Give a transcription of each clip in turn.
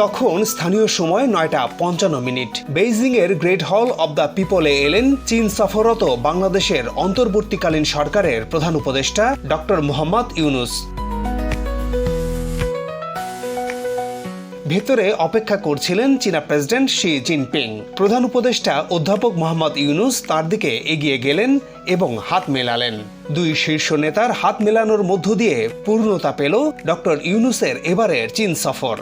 তখন স্থানীয় সময় নয়টা পঞ্চান্ন মিনিট। বেইজিং এর গ্রেট হল অব দ্য পিপলে এলেন চীন সফররত বাংলাদেশের অন্তর্বর্তীকালীন সরকারের প্রধান উপদেষ্টা ডক্টর মোহাম্মদ ইউনুস। ভেতরে অপেক্ষা করছিলেন চীনা প্রেসিডেন্ট শি জিনপিং। প্রধান উপদেষ্টা অধ্যাপক মোহাম্মদ ইউনুস তার দিকে এগিয়ে গেলেন এবং হাত মেলালেন। দুই শীর্ষ নেতার হাত মেলানোর মধ্য দিয়ে পূর্ণতা পেল ডক্টর ইউনুসের এবারের চীন সফর।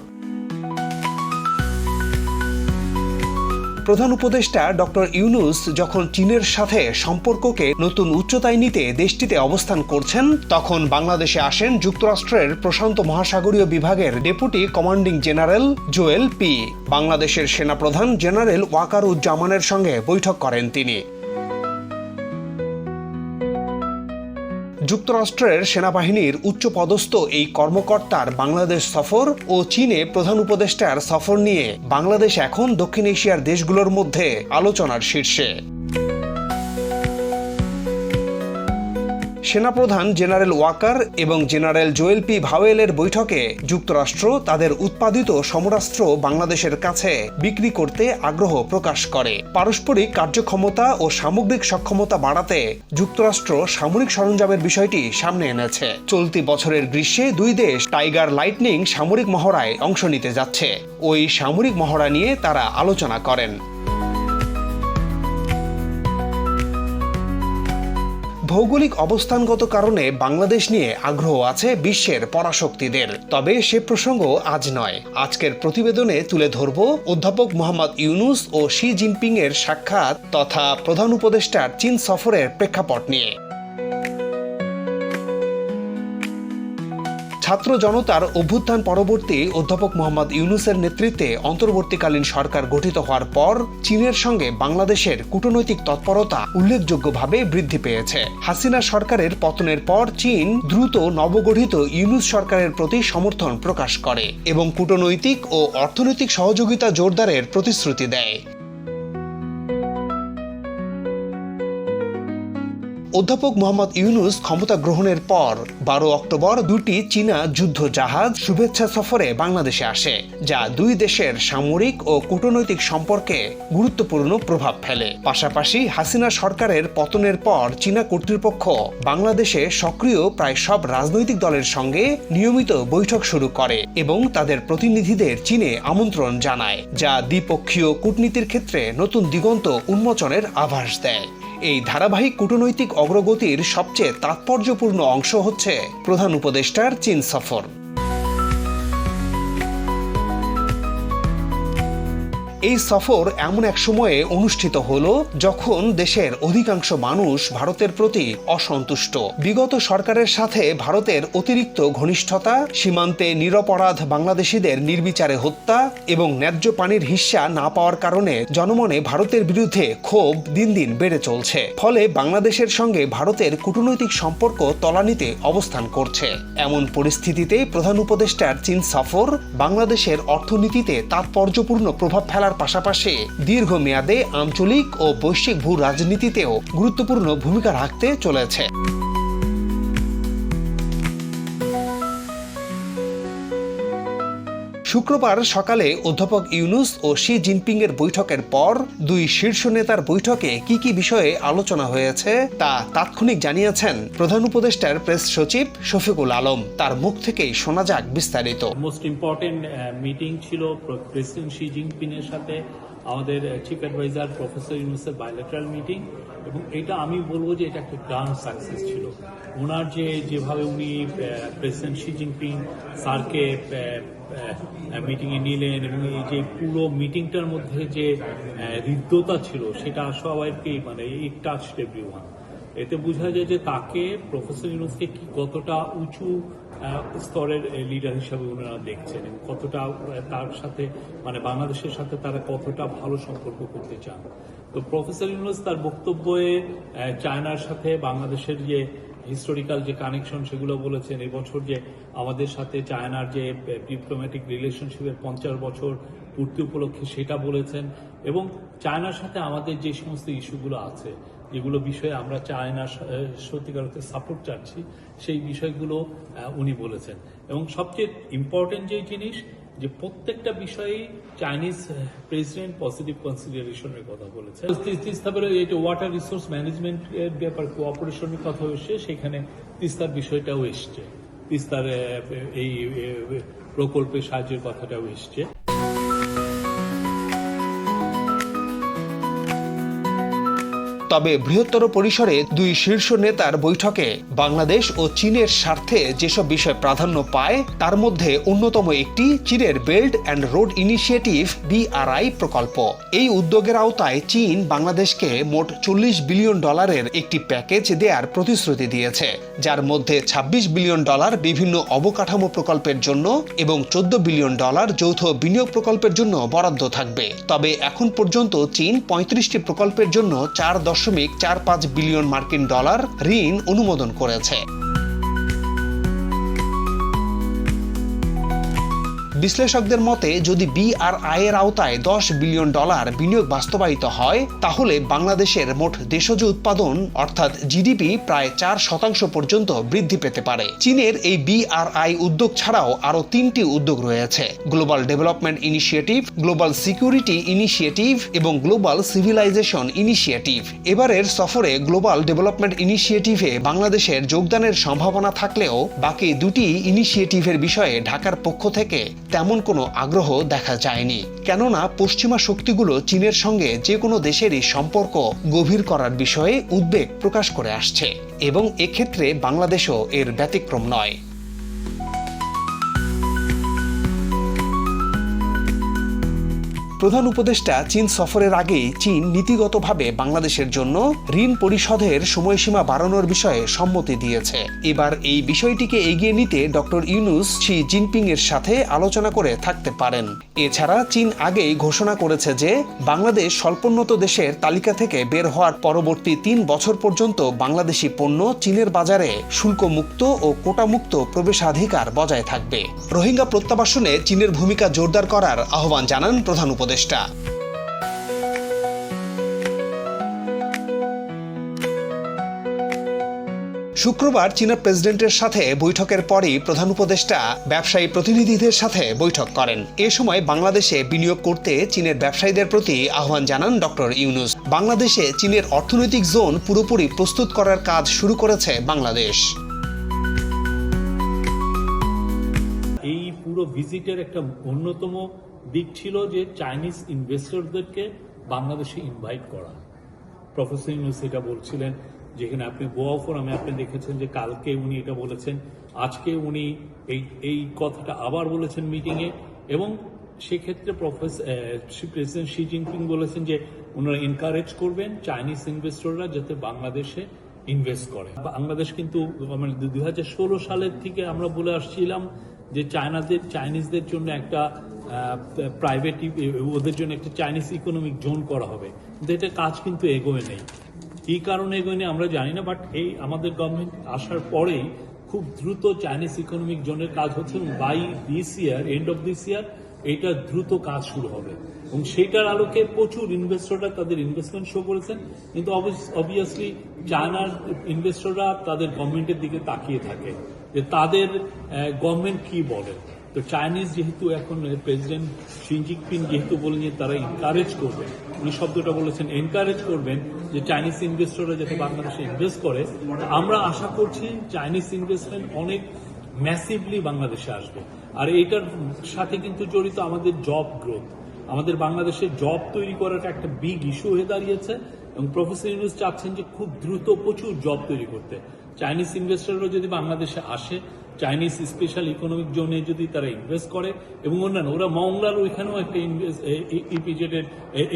প্রধান উপদেষ্টা ডক্টর ইউনুস যখন চীনের সাথে সম্পর্ককে নতুন উচ্চতায় নিতে দেশটিতে অবস্থান করছেন, তখন বাংলাদেশে আসেন যুক্তরাষ্ট্রের প্রশান্ত মহাসাগরীয় বিভাগের deputy commanding general Joel P. বাংলাদেশের সেনাপ্রধান জেনারেল ওয়াকারুজ্জামানের সঙ্গে বৈঠক করেন তিনি। যুক্তরাষ্ট্রের সেনাবাহিনীর উচ্চপদস্থ এই কর্মকর্তার বাংলাদেশ সফর ও চীনে প্রধান উপদেষ্টার সফর নিয়ে বাংলাদেশ এখন দক্ষিণ এশিয়ার দেশগুলোর মধ্যে আলোচনার শীর্ষে। সেনাপ্রধান জেনারেল ওয়াকার এবং জেনারেল জোয়েল পি ভাওয়েলের বৈঠকে যুক্তরাষ্ট্র তাদের উৎপাদিত সমরাস্ত্র বাংলাদেশের কাছে বিক্রি করতে আগ্রহ প্রকাশ করে। পারস্পরিক কার্যক্ষমতা ও সামগ্রিক সক্ষমতা বাড়াতে যুক্তরাষ্ট্র সামরিক সরঞ্জামের বিষয়টি সামনে এনেছে। চলতি বছরের গ্রীষ্মে দুই দেশ টাইগার লাইটনিং সামরিক মহড়ায় অংশ নিতে যাচ্ছে। ওই সামরিক মহড়া নিয়ে তারা আলোচনা করেন। ভৌগোলিক অবস্থানগত কারণে বাংলাদেশ নিয়ে আগ্রহ আছে বিশ্বের পরাশক্তিদের। তবে সে প্রসঙ্গ আজ নয়। আজকের প্রতিবেদনে তুলে ধরব অধ্যাপক মোহাম্মদ ইউনুস ও শি জিনপিং এর সাক্ষাৎ তথা প্রধান উপদেষ্টার চীন সফরের প্রেক্ষাপট নিয়ে। ছাত্র জনতার অভ্যুত্থান পরবর্তী অধ্যাপক মোহাম্মদ ইউনুসের নেতৃত্বে অন্তর্বর্তীকালীন সরকার গঠিত হওয়ার পর চীনের সঙ্গে বাংলাদেশের কূটনৈতিক তৎপরতা উল্লেখযোগ্যভাবে বৃদ্ধি পেয়েছে। হাসিনা সরকারের পতনের পর চীন দ্রুত নবগঠিত ইউনুস সরকারের প্রতি সমর্থন প্রকাশ করে এবং কূটনৈতিক ও অর্থনৈতিক সহযোগিতা জোরদারের প্রতিশ্রুতি দেয়। অধ্যাপক মোহাম্মদ ইউনুস ক্ষমতা গ্রহণের পর বারো অক্টোবর দুটি চীনা যুদ্ধ জাহাজ শুভেচ্ছা সফরে বাংলাদেশে আসে, যা দুই দেশের সামরিক ও কূটনৈতিক সম্পর্কে গুরুত্বপূর্ণ প্রভাব ফেলে। পাশাপাশি হাসিনা সরকারের পতনের পর চীনা কর্তৃপক্ষ বাংলাদেশে সক্রিয় প্রায় সব রাজনৈতিক দলের সঙ্গে নিয়মিত বৈঠক শুরু করে এবং তাদের প্রতিনিধিদের চীনে আমন্ত্রণ জানায়, যা দ্বিপক্ষীয় কূটনীতির ক্ষেত্রে নতুন দিগন্ত উন্মোচনের আভাস দেয়। এই ধারাবাহিক কূটনৈতিক অগ্রগতির সবচেয়ে তাৎপর্যপূর্ণ অংশ হচ্ছে প্রধান উপদেষ্টার চীন সফর। এই সফর এমন এক সময়ে অনুষ্ঠিত হলো যখন দেশের অধিকাংশ মানুষ ভারতের প্রতি অসন্তুষ্ট। বিগত সরকারের সাথে ভারতের অতিরিক্ত ঘনিষ্ঠতা, সীমান্তে নিরপরাধ বাংলাদেশিদের নির্বিচারে হত্যা এবং ন্যায্য পানির হিস্সা না পাওয়ার কারণে জনমনে ভারতের বিরুদ্ধে ক্ষোভ দিন দিন বেড়ে চলছে। ফলে বাংলাদেশের সঙ্গে ভারতের কূটনৈতিক সম্পর্ক তলানিতে অবস্থান করছে। এমন পরিস্থিতিতে প্রধান উপদেষ্টার চীন সফর বাংলাদেশের অর্থনীতিতে তাৎপর্যপূর্ণ প্রভাব ফেলার পাশাপাশি দীর্ঘমেয়াদে আঞ্চলিক ও বৈশ্বিক ভূ রাজনীতিতেও গুরুত্বপূর্ণ ভূমিকা রাখতে চলেছে। শুক্রবার সকালে অধ্যাপক ইউনুস ও শি জিনপিংয়ের বৈঠকের পর দুই শীর্ষ নেতার বৈঠকে কি কি বিষয়ে আলোচনা হয়েছে তা তাৎক্ষণিক জানিয়েছেন প্রধান উপদেষ্টার প্রেস সচিব শফিকুল আলম। তার মুখ থেকেই শোনা যাক বিস্তারিত। মোস্ট ইম্পর্টেন্ট মিটিং ছিল প্রেসিডেন্ট শি জিনপিং এর সাথে। আমাদের চিফ অ্যাডভাইজার প্রফেসর ইউনুসের বাইলেটারাল মিটিং এবং এটা আমি বলব যে এটা একটা গ্রান্ড সাকসেস ছিল। ওনার যে, যেভাবে উনি প্রেসিডেন্ট শি জিনপিং স্যারকে মিটিংয়ে নিলেন এবং এই যে পুরো মিটিংটার মধ্যে যে হৃদ্যতা ছিল, সেটা সবাইকেই মানে ইট টাচ এভরি এতে বোঝা যায় যে তাকে প্রফেসর ইউনুসকে কি কতটা উঁচু স্তরের লিডার হিসাবে ওনারা দেখছেন এবং কতটা তার সাথে মানে বাংলাদেশের সাথে তারা কতটা ভালো সম্পর্ক করতে চান। তো প্রফেসর ইউনুস তার বক্তব্যে চায়নার সাথে বাংলাদেশের যে হিস্টোরিক্যাল যে কানেকশন সেগুলো বলেছেন এবছর যে আমাদের সাথে চায়নার যে ডিপ্লোম্যাটিক রিলেশনশিপের পঞ্চাশ বছর পূর্তি উপলক্ষে সেটা বলেছেন এবং চায়নার সাথে আমাদের যে সমস্ত ইস্যুগুলো আছে, যেগুলো বিষয়ে আমরা চায়না সত্যিকার অর্থে সাপোর্ট চাচ্ছি, সেই বিষয়গুলো উনি বলেছেন। এবং সবচেয়ে ইম্পর্টেন্ট যে জিনিস যে প্রত্যেকটা বিষয়ে চাইনিজ প্রেসিডেন্ট পজিটিভ কনসিডারেশনের কথা বলেছে তিস্তাবের এটা ওয়াটার রিসোর্স ম্যানেজমেন্ট এর ব্যাপার কোঅপারেশনের কথা হয়েছে, সেখানে তিস্তার বিষয়টাও এসছে। তিস্তার এই প্রকল্পে সাহায্যের কথাটাও এসছে। তবে বৃহত্তর পরিসরে দুই শীর্ষ নেতার বৈঠকে বাংলাদেশ ও চীনের স্বার্থে যেসব বিষয় প্রাধান্য পায়, তার মধ্যে অন্যতম একটি চীনের belt and road initiative BRI প্রকল্প। এই উদ্যোগের আওতায় চীন বাংলাদেশকে মোট চল্লিশ বিলিয়ন ডলারের একটি প্যাকেজ দেওয়ার প্রতিশ্রুতি দিয়েছে, যার মধ্যে ২৬ বিলিয়ন ডলার বিভিন্ন অবকাঠামো প্রকল্পের জন্য এবং চোদ্দ বিলিয়ন ডলার যৌথ বিনিয়োগ প্রকল্পের জন্য বরাদ্দ থাকবে। তবে এখন পর্যন্ত চীন পঁয়ত্রিশটি প্রকল্পের জন্য চার দশমিক চার পাঁচ বিলিয়ন মার্কিন ডলার ঋণ অনুমোদন করেছে। বিশ্লেষকদের মতে, যদি বিআরআই এর আওতায় দশ বিলিয়ন ডলার বিনিয়োগ বাস্তবায়িত হয়, তাহলে বাংলাদেশের মোট দেশজ উৎপাদন, অর্থাৎ জিডিপি প্রায় চার শতাংশ পর্যন্ত বৃদ্ধি পেতে পারে। চীনের এই বিআরআই উদ্যোগ ছাড়াও আরও তিনটি উদ্যোগ রয়েছে। Global development initiative global security initiative এবং গ্লোবাল সিভিলাইজেশন ইনিশিয়েটিভ এবারের সফরে গ্লোবাল ডেভেলপমেন্ট ইনিশিয়েটিভে বাংলাদেশের যোগদানের সম্ভাবনা থাকলেও, বাকি দুটি ইনিশিয়েটিভের বিষয়ে ঢাকার পক্ষ থেকে তেমন কোনো আগ্রহ দেখা যায়নি। কেননা পশ্চিমা শক্তিগুলো চীনের সঙ্গে যে কোনো দেশেরই সম্পর্ক গভীর করার বিষয়ে উদ্বেগ প্রকাশ করে আসছে এবং এক্ষেত্রে বাংলাদেশও এর ব্যতিক্রম নয়। প্রধান উপদেষ্টা চীন সফরের আগেই চীন নীতিগতভাবে বাংলাদেশের জন্য ঋণ পরিশোধের সময়সীমা বাড়ানোর বিষয়ে সম্মতি দিয়েছে। এবার এই বিষয়টিকে এগিয়ে নিতে ডক্টর ইউনুস শি জিনপিং এর সাথে আলোচনা করে থাকতে পারেন। এছাড়া চীন আগেই ঘোষণা করেছে যে বাংলাদেশ স্বল্পোন্নত দেশের তালিকা থেকে বের হওয়ার পরবর্তী তিন বছর পর্যন্ত বাংলাদেশি পণ্য চীনের বাজারে শুল্কমুক্ত ও কোটামুক্ত প্রবেশাধিকার বজায় থাকবে। রোহিঙ্গা প্রত্যাবাসনে চীনের ভূমিকা জোরদার করার আহ্বান জানান প্রধান উপদেষ্টা। শুক্রবার চীনা প্রেসিডেন্টের সাথে বৈঠকের পরই প্রধান উপদেষ্টা ব্যবসায়ী প্রতিনিধিদের সাথে বৈঠক করেন। এ সময় বাংলাদেশে বিনিয়োগ করতে চীনের ব্যবসায়ীদের প্রতি আহ্বান জানান ডক্টর ইউনুস। বাংলাদেশে চীনের অর্থনৈতিক জোন পুরোপুরি প্রস্তুত করার কাজ শুরু করেছে বাংলাদেশ। ভিজিটের একটা অন্যতম দিক ছিল যে চাইনিজ ইনভেস্টরদেরকে বাংলাদেশে ইনভাইট করা। প্রফেসর ইউনুস এটা বলছিলেন যেখানে আপনি গোয়া ফোরামে আপনি দেখেছেন যে কালকে উনি এটা বলেছেন, আজকে উনি এই এই কথাটা আবার বলেছেন মিটিংয়ে এবং সেক্ষেত্রে প্রফেসর প্রেসিডেন্ট শি জিনপিং বলেছেন যে ওনারা এনকারেজ করবেন চাইনিজ ইনভেস্টররা যাতে বাংলাদেশে ইনভেস্ট করে। বাংলাদেশ কিন্তু মানে দুই হাজার ষোলো সালের থেকে আমরা বলে আসছিলাম যে চায়নাদের, চাইনিজদের জন্য একটা প্রাইভেট ওদের জন্য একটা চাইনিজ ইকোনমিক জোন করা হবে। কিন্তু এটা কাজ কিন্তু এগোয় নেই। কি কারণে এগোয় নেই আমরা জানি না বাট এই আমাদের গভর্নমেন্ট আসার পরেই খুব দ্রুত চাইনিজ ইকোনমিক জোনের কাজ হচ্ছে by this year end of this year এইটা দ্রুত কাজ শুরু হবে। এবং সেইটার আলোকে প্রচুর ইনভেস্টররা তাদের ইনভেস্টমেন্ট শো করেছেন। কিন্তু অবভিয়াসলি চায়নার ইনভেস্টররা তাদের গভর্নমেন্টের দিকে তাকিয়ে থাকে যে তাদের গভর্নমেন্ট কি বলে। তো চাইনিজ যেহেতু এখন প্রেসিডেন্ট শি জিনপিং যেহেতু বলেন যে তারা এনকারেজ করবেন উনি শব্দটা বলেছেন এনকারেজ করবেন যে চাইনিজ ইনভেস্টররা যাতে বাংলাদেশে ইনভেস্ট করে। আমরা আশা করছি চাইনিজ ইনভেস্টমেন্ট অনেক ম্যাসিভলি বাংলাদেশে আসবে। আর এটার সাথে কিন্তু জড়িত আমাদের জব গ্রোথ আমাদের বাংলাদেশে জব তৈরি করাটা একটা বিগ ইস্যু হয়ে দাঁড়িয়েছে এবং প্রফেসর ইউনুস চাচ্ছেন যে খুব দ্রুত প্রচুর জব তৈরি করতে। চাইনিজ ইনভেস্টররা যদি বাংলাদেশে আসে চাইনিজ স্পেশাল ইকোনমিক জোনে যদি তারা ইনভেস্ট করে এবং অন্যান্য, ওরা মংলার ওইখানেও একটা ইপিজেডের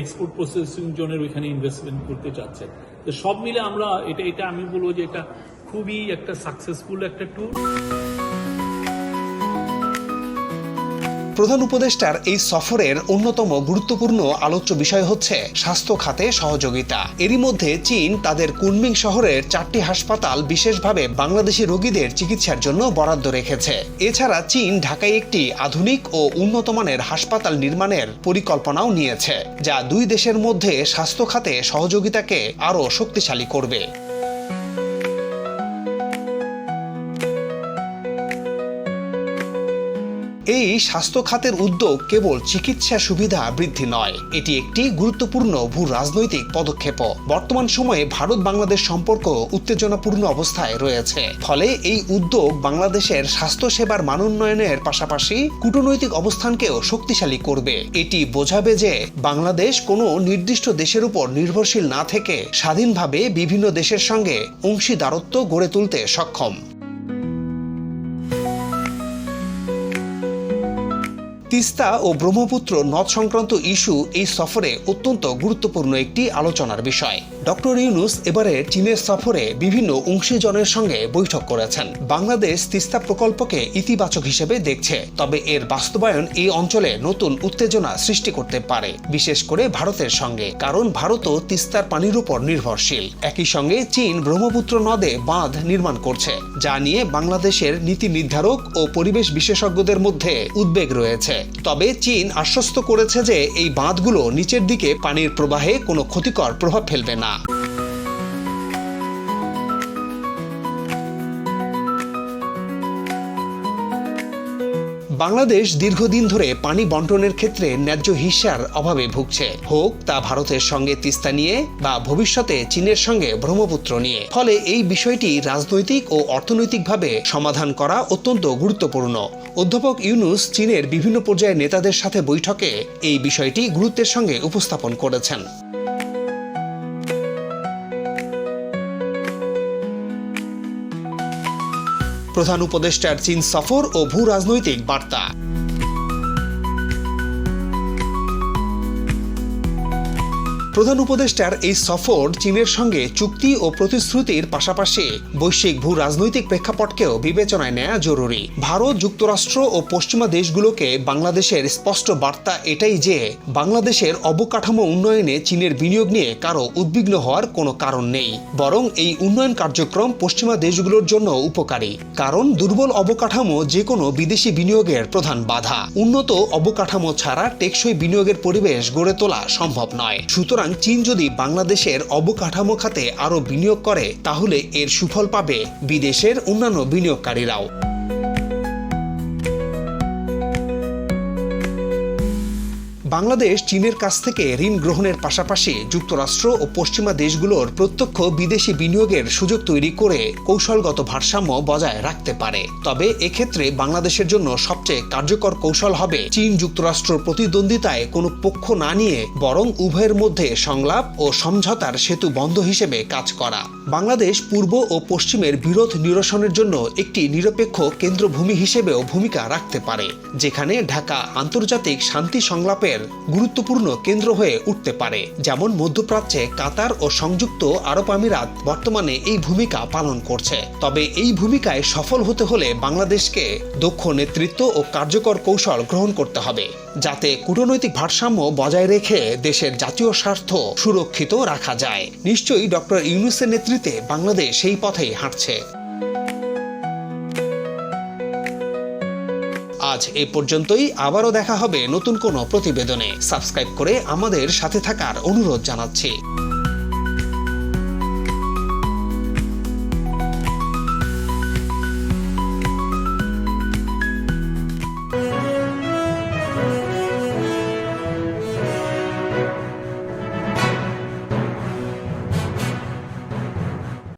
এক্সপোর্ট প্রসেসিং জোনের ওইখানে ইনভেস্টমেন্ট করতে চাচ্ছে। তো সব মিলে আমরা, এটা এটা আমি বলব যে এটা খুবই একটা সাকসেসফুল একটা ট্যুর প্রধান উপদেষ্টার এই সফরের অন্যতম গুরুত্বপূর্ণ আলোচ্য বিষয় হচ্ছে স্বাস্থ্য খাতে সহযোগিতা। এরই মধ্যে চীন তাদের কুনমিং শহরের চারটি হাসপাতাল বিশেষভাবে বাংলাদেশি রোগীদের চিকিৎসার জন্য বরাদ্দ রেখেছে। এছাড়া চীন ঢাকায় একটি আধুনিক ও উন্নতমানের হাসপাতাল নির্মাণের পরিকল্পনাও নিয়েছে, যা দুই দেশের মধ্যে স্বাস্থ্য খাতে সহযোগিতাকে আরও শক্তিশালী করবে। এই স্বাস্থ্য খাতের উদ্যোগ কেবল চিকিৎসা সুবিধা বৃদ্ধি নয়, এটি একটি গুরুত্বপূর্ণ ভূ রাজনৈতিক পদক্ষেপ বর্তমান সময়ে ভারত বাংলাদেশ সম্পর্ক উত্তেজনাপূর্ণ অবস্থায় রয়েছে। ফলে এই উদ্যোগ বাংলাদেশের স্বাস্থ্যসেবার মানোন্নয়নের পাশাপাশি কূটনৈতিক অবস্থানকেও শক্তিশালী করবে। এটি বোঝাবে যে বাংলাদেশ কোনো নির্দিষ্ট দেশের উপর নির্ভরশীল না থেকে স্বাধীনভাবে বিভিন্ন দেশের সঙ্গে অংশীদারত্ব গড়ে তুলতে সক্ষম। তিস্তা ও ব্রহ্মপুত্র নদ সংক্রান্ত ইস্যু এই সফরে অত্যন্ত গুরুত্বপূর্ণ একটি আলোচনার বিষয়। ডক্টর ইউনুস এবারে চীনের সফরে বিভিন্ন অংশীজনের সঙ্গে বৈঠক করেছেন। বাংলাদেশ তিস্তা প্রকল্পকে ইতিবাচক হিসেবে দেখছে, তবে এর বাস্তবায়ন এই অঞ্চলে নতুন উত্তেজনা সৃষ্টি করতে পারে, বিশেষ করে ভারতের সঙ্গে, কারণ ভারতও তিস্তার পানির উপর নির্ভরশীল। একই সঙ্গে চীন ব্রহ্মপুত্র নদে বাঁধ নির্মাণ করছে, যা নিয়ে বাংলাদেশের নীতি নির্ধারক ও পরিবেশ বিশেষজ্ঞদের মধ্যে উদ্বেগ রয়েছে। তবে চীন আশ্বস্ত করেছে যে এই বাঁধগুলো নিচের দিকে পানির প্রবাহে কোনো ক্ষতিকর প্রভাব ফেলবে না। বাংলাদেশ দীর্ঘদিন ধরে পানি বন্টনের ক্ষেত্রে ন্যায্য হিস্যার অভাবে ভুগছে। হোক তা ভারতের সঙ্গে তিস্তা নিয়ে বা ভবিষ্যতে চীনের সঙ্গে ব্রহ্মপুত্র নিয়ে। ফলে এই বিষয়টি রাজনৈতিক ও অর্থনৈতিকভাবে সমাধান করা অত্যন্ত গুরুত্বপূর্ণ। অধ্যাপক ইউনুস চীনের বিভিন্ন পর্যায়ের নেতাদের সাথে বৈঠকে এই বিষয়টি গুরুত্বের সঙ্গে উপস্থাপন করেছেন। প্রধান উপদেষ্টার চীন সফর ও ভূ রাজনৈতিক বার্তা। প্রধান উপদেষ্টার এই সফর চীনের সঙ্গে চুক্তি ও প্রতিশ্রুতির পাশাপাশি বৈশ্বিক ভূ রাজনৈতিক প্রেক্ষাপটকেও বিবেচনায় নেওয়া জরুরি। ভারত, যুক্তরাষ্ট্র ও পশ্চিমা দেশগুলোকে বাংলাদেশের স্পষ্ট বার্তা এটাই যে, বাংলাদেশের অবকাঠামো উন্নয়নে চীনের বিনিয়োগ নিয়ে কারও উদ্বিগ্ন হওয়ার কোনো কারণ নেই। বরং এই উন্নয়ন কার্যক্রম পশ্চিমা দেশগুলোর জন্য উপকারী। কারণ দুর্বল অবকাঠামো যে কোনো বিদেশি বিনিয়োগের প্রধান বাধা। উন্নত অবকাঠামো ছাড়া টেকসই বিনিয়োগের পরিবেশ গড়ে তোলা সম্ভব নয়। সুতরাং চীন যদি বাংলাদেশের অবকাঠামো খাতে আরও বিনিয়োগ করে, তাহলে এর সুফল পাবে বিদেশের অন্যান্য বিনিয়োগকারীরাও। বাংলাদেশ চীনের কাছ থেকে ঋণ গ্রহণের পাশাপাশি যুক্তরাষ্ট্র ও পশ্চিমা দেশগুলোর প্রত্যক্ষ বিদেশি বিনিয়োগের সুযোগ তৈরি করে কৌশলগত ভারসাম্য বজায় রাখতে পারে। তবে এক্ষেত্রে বাংলাদেশের জন্য সবচেয়ে কার্যকর কৌশল হবে চীন যুক্তরাষ্ট্র প্রতিদ্বন্দ্বিতায় কোনো পক্ষ না নিয়ে বরং উভয়ের মধ্যে সংলাপ ও সমঝোতার সেতু বন্ধ হিসেবে কাজ করা। বাংলাদেশ পূর্ব ও পশ্চিমের বিরোধ নিরসনের জন্য একটি নিরপেক্ষ কেন্দ্রভূমি হিসেবেও ভূমিকা রাখতে পারে, যেখানে ঢাকা আন্তর্জাতিক শান্তি সংলাপের গুরুত্বপূর্ণ কেন্দ্র হয়ে উঠতে পারে। যেমন মধ্যপ্রাচ্যে কাতার ও সংযুক্ত আরব আমিরাত বর্তমানে এই ভূমিকা পালন করছে। তবে এই ভূমিকায় সফল হতে হলে বাংলাদেশকে দক্ষ নেতৃত্ব ও কার্যকর কৌশল গ্রহণ করতে হবে, যাতে কূটনৈতিক ভারসাম্য বজায় রেখে দেশের জাতীয় স্বার্থ সুরক্ষিত রাখা যায়। নিশ্চয়ই ডক্টর ইউনুসের নেতৃত্বে বাংলাদেশ সেই পথেই হাঁটছে। আজ এ পর্যন্তই। আবারও দেখা হবে নতুন কোনো প্রতিবেদনে। সাবস্ক্রাইব করে আমাদের সাথে থাকার অনুরোধ জানাচ্ছি।